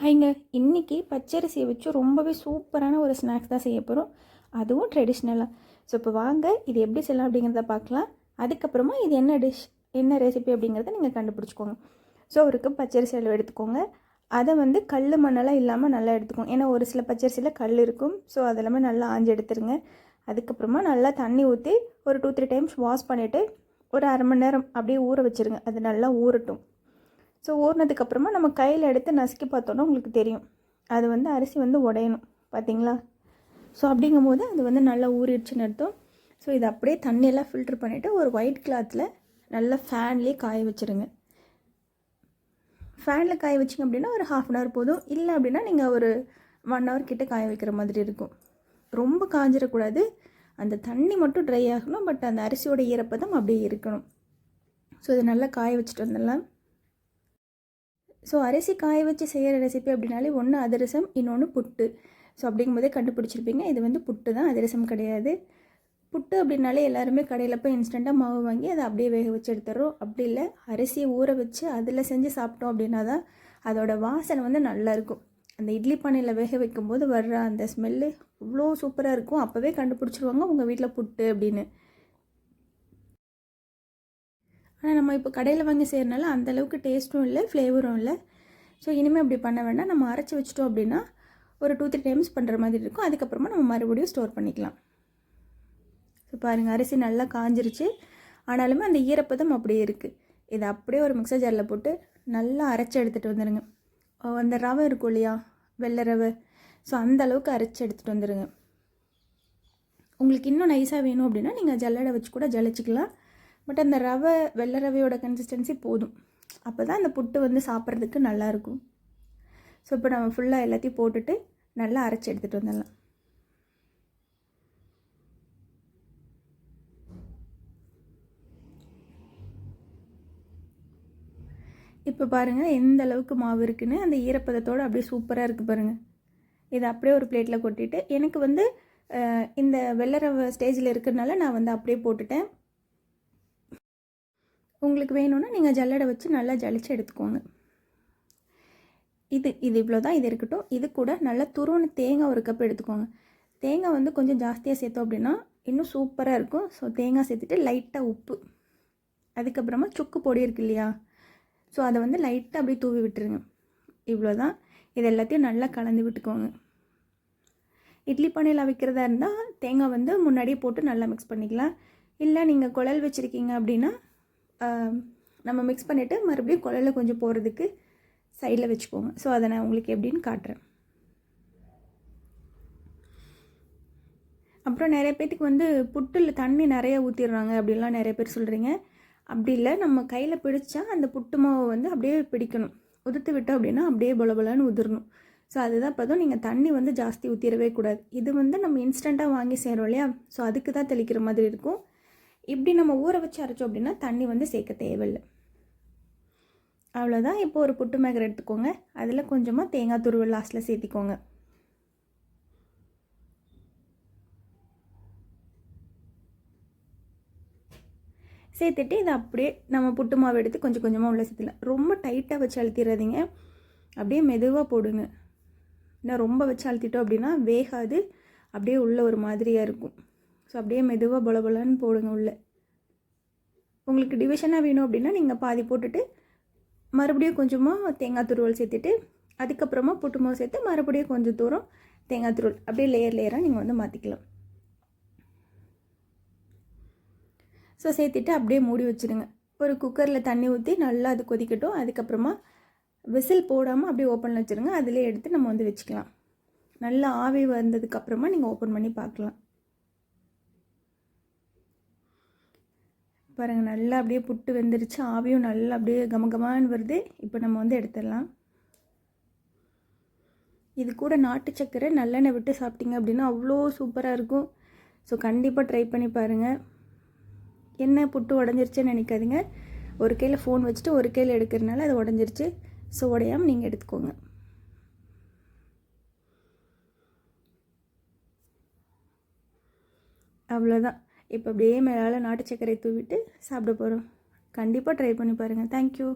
ஹைங்க இன்றைக்கி பச்சரிசியை வச்சு ரொம்பவே சூப்பரான ஒரு ஸ்நாக்ஸ் தான் செய்ய போகிறோம் அதுவும் ட்ரெடிஷ்னலாக ஸோ இப்போ வாங்க இது எப்படி செய்யலாம் அப்படிங்கிறத பார்க்கலாம். அதுக்கப்புறமா இது என்ன டிஷ் என்ன ரெசிபி அப்படிங்கிறத நீங்கள் கண்டுபிடிச்சிக்கோங்க. ஸோ அவருக்கு கப் பச்சரிசி அளவு எடுத்துக்கோங்க. அதை வந்து கல் மண்ணெல்லாம் இல்லாமல் நல்லா எடுத்துக்கோங்க. ஏன்னா ஒரு சில பச்சரிசியில் கல் இருக்கும். ஸோ அதெல்லாமே நல்லா ஆஞ்சு எடுத்துருங்க. அதுக்கப்புறமா நல்லா தண்ணி ஊற்றி ஒரு டூ த்ரீ டைம்ஸ் வாஷ் பண்ணிவிட்டு ஒரு அரை மணி நேரம் அப்படியே ஊற வச்சுருங்க. அது நல்லா ஊறட்டும். ஸோ ஊறினதுக்கப்புறமா நம்ம கையில் எடுத்து நசுக்கி பார்த்தோன்னா உங்களுக்கு தெரியும். அது வந்து அரிசி வந்து உடையணும். பார்த்தீங்களா ஸோ அப்படிங்கும்போது அது வந்து நல்லா ஊறிடுச்சுன்னு அர்த்தம். ஸோ இதை அப்படியே தண்ணியெல்லாம் ஃபில்ட்ரு பண்ணிவிட்டு ஒரு ஒயிட் கிளாத்தில் நல்லா ஃபேன்லேயே காய வச்சுருங்க. ஃபேனில் காய வச்சிங்க அப்படின்னா ஒரு ஹாஃப் அன் ஹவர் போதும். இல்லை அப்படின்னா நீங்கள் ஒரு ஒன் ஹவர் கிட்டே காய வைக்கிற மாதிரி இருக்கும். ரொம்ப காஞ்சிடக்கூடாது அந்த தண்ணி மட்டும் ட்ரை ஆகணும். பட் அந்த அரிசியோட ஈரப்பதம் அப்படியே இருக்கணும். ஸோ இதை நல்லா காய வச்சுட்டு வந்துடலாம். ஸோ அரிசி காய வச்சு செய்கிற ரெசிபி அப்படின்னாலே ஒன்று அதிரசம் இன்னொன்று புட்டு. ஸோ அப்படிங்கும்போதே கண்டுபிடிச்சிருப்பீங்க. இது வந்து புட்டு தான் அதிரசம் கிடையாது. புட்டு அப்படின்னாலே எல்லாருமே கடையில் போய் இன்ஸ்டண்ட்டாக மாவு வாங்கி அதை அப்படியே வேக வச்சு எடுத்துடுறோம் அப்படி இல்லை அரிசியை ஊற வச்சு அதில் செஞ்சு சாப்பிட்டோம் அப்படின்னா தான் அதோட வாசனை வந்து நல்லாயிருக்கும் அந்த இட்லி பானையில் வேக வைக்கும்போது வர்ற அந்த ஸ்மெல்லு அவ்வளோ சூப்பராக இருக்கும். அப்போவே கண்டுபிடிச்சிருவாங்க உங்கள் வீட்டில் புட்டு அப்படின்னு. ஆனால் நம்ம இப்போ கடையில் வாங்கி செய்கிறனால அந்தளவுக்கு டேஸ்ட்டும் இல்லை ஃப்ளேவரும் இல்லை. ஸோ இனிமேல் அப்படி பண்ண வேண்டாம். நம்ம அரைச்சி வச்சிட்டோம் அப்படின்னா ஒரு டூ த்ரீ டைம்ஸ் பண்ணுற மாதிரி இருக்கும். அதுக்கப்புறமா நம்ம மறுபடியும் ஸ்டோர் பண்ணிக்கலாம். ஸோ பாருங்கள் அரிசி நல்லா காஞ்சிருச்சு. ஆனாலுமே அந்த ஈரப்பதம் அப்படியே இருக்குது இதை அப்படியே ஒரு மிக்சர் ஜாரில் போட்டு நல்லா அரைச்சி எடுத்துகிட்டு வந்துடுங்க அந்த ரவை இருக்கும் இல்லையா? வெள்ளை ரவை. ஸோ அந்த அளவுக்கு அரைச்சி எடுத்துகிட்டு வந்துடுங்க உங்களுக்கு இன்னும் நைஸாக வேணும் அப்படின்னா நீங்கள் ஜல்லடை வச்சு கூட ஜலிச்சிக்கலாம். பட் அந்த ரவை வெள்ளை ரவையோட கன்சிஸ்டன்சி போதும். அப்போ தான் அந்த புட்டு வந்து சாப்பிட்றதுக்கு நல்லாயிருக்கும். ஸோ இப்போ நம்ம ஃபுல்லாக எல்லாத்தையும் போட்டுட்டு நல்லா அரைச்சி எடுத்துகிட்டு வந்துடலாம். இப்போ பாருங்கள் எந்த அளவுக்கு மாவு இருக்குன்னு அந்த ஈரப்பதத்தோடு அப்படியே சூப்பராக இருக்குது பாருங்கள் இதை அப்படியே ஒரு பிளேட்டில் கொட்டிட்டு எனக்கு வந்து இந்த வெள்ளரவை ஸ்டேஜில் இருக்கிறதுனால நான் வந்து அப்படியே போட்டுட்டேன். உங்களுக்கு வேணும்னா நீங்கள் ஜல்லடை வச்சு நல்லா ஜலிச்சு எடுத்துக்கோங்க. இது இது இவ்வளோ தான் இது இருக்கட்டும். இது கூட நல்லா துருவன தேங்காய் ஒரு கப் எடுத்துக்கோங்க. தேங்காய் வந்து கொஞ்சம் ஜாஸ்தியாக சேர்த்தோம் அப்படின்னா இன்னும் சூப்பராக இருக்கும். ஸோ தேங்காய் சேர்த்துட்டு லைட்டாக உப்பு. அதுக்கப்புறமா சுக்கு பொடி இருக்கு இல்லையா? ஸோ அதை வந்து லைட்டாக அப்படியே தூவி விட்டுருங்க. இவ்வளோ தான் இது எல்லாத்தையும் நல்லா கலந்து விட்டுக்கோங்க. இட்லி பானையில் அவிக்கிறதா இருந்தால் தேங்காய் வந்து முன்னாடியே போட்டு நல்லா மிக்ஸ் பண்ணிக்கலாம். இல்லை நீங்கள் குழல் வச்சுருக்கீங்க அப்படின்னா நம்ம மிக்ஸ் பண்ணிவிட்டு மறுபடியும் குழலில் கொஞ்சம் போகிறதுக்கு சைடில் வச்சுக்கோங்க. ஸோ அதை நான் உங்களுக்கு எப்படின்னு காட்டுறேன். அப்புறம் நிறைய பேர்த்துக்கு வந்து புட்டில் தண்ணி நிறைய ஊற்றிடுறாங்க அப்படின்லாம் நிறைய பேர் சொல்கிறீங்க அப்படி இல்லை நம்ம கையில் பிடிச்சா அந்த புட்டு மாவை வந்து அப்படியே பிடிக்கணும். உதுத்து விட்டோம் அப்படின்னா அப்படியே பொலபொலன்னு உதிரணும். ஸோ அதுதான் இப்போதும் நீங்கள் தண்ணி வந்து ஜாஸ்தி ஊற்றிடவே கூடாது. இது வந்து நம்ம இன்ஸ்டண்ட்டாக வாங்கி செய்கிறோம் இல்லையா? ஸோ அதுக்கு தான் தெளிக்கிற மாதிரி இருக்கும். இப்படி நம்ம ஊற வச்சு அரைச்சோம் அப்படின்னா தண்ணி வந்து சேர்க்க தேவையில்லை. அவ்வளோதான் இப்போ ஒரு புட்டு மேகர் எடுத்துக்கோங்க. அதில் கொஞ்சமாக தேங்காய் துருவல் லாஸ்ட்டில் சேர்த்திக்கோங்க. சேர்த்துட்டு இதை அப்படியே நம்ம புட்டு மாவு எடுத்து கொஞ்சம் கொஞ்சமாக உள்ளே சேர்த்துலாம் ரொம்ப டைட்டாக வச்சு அழுத்திடுறதிங்க அப்படியே மெதுவாக போடுங்க. ஏன்னா ரொம்ப வச்சு அழுத்திட்டோம் அப்படின்னா வேகாது. அப்படியே உள்ள ஒரு மாதிரியாக இருக்கும். ஸோ அப்படியே மெதுவாக பொல பொலன்னு போடுங்க உள்ளே. உங்களுக்கு டிவிஷனாக வேணும் அப்படின்னா நீங்கள் பாதி போட்டுட்டு மறுபடியும் கொஞ்சமாக தேங்காய் துருவல் சேர்த்துட்டு அதுக்கப்புறமா புட்டுமோ சேர்த்து மறுபடியும் கொஞ்சம் தூரம் தேங்காய் துருவல். அப்படியே லேயர் லேயராக நீங்கள் வந்து மாற்றிக்கலாம் ஸோ சேர்த்துட்டு அப்படியே மூடி வச்சுருங்க. ஒரு குக்கரில் தண்ணி ஊற்றி நல்லா அது கொதிக்கட்டும். அதுக்கப்புறமா விசில் போடாமல் அப்படியே ஓப்பனில் வச்சுருங்க. அதிலே எடுத்து நம்ம வந்து வச்சுக்கலாம். நல்லா ஆவி வந்ததுக்கப்புறமா நீங்கள் ஓப்பன் பண்ணி பார்க்கலாம். பாருங்கள் நல்லா அப்படியே புட்டு வெந்துருச்சு. ஆவியும் நல்லா அப்படியே கமகமான்னு வருது. இப்போ நம்ம வந்து எடுத்துடலாம். இது கூட நாட்டு சக்கரை நல்லெண்ணெய் விட்டு சாப்பிட்டீங்க அப்படின்னா அவ்வளோ சூப்பராக இருக்கும். ஸோ கண்டிப்பாக ட்ரை பண்ணி பாருங்கள் என்ன புட்டு உடஞ்சிருச்சுன்னு நினைக்காதீங்க. ஒரு கையில் ஃபோன் வச்சுட்டு ஒரு கையில் எடுக்கிறதுனால அது உடஞ்சிருச்சு. ஸோ உடையாமல் நீங்கள் எடுத்துக்கோங்க. அவ்வளோதான் இப்போ அப்படியே மேலால் நாட்டு சர்க்கரை தூவிட்டு சாப்பிட போகிறோம் கண்டிப்பாக ட்ரை பண்ணி பாருங்கள் தேங்க்யூ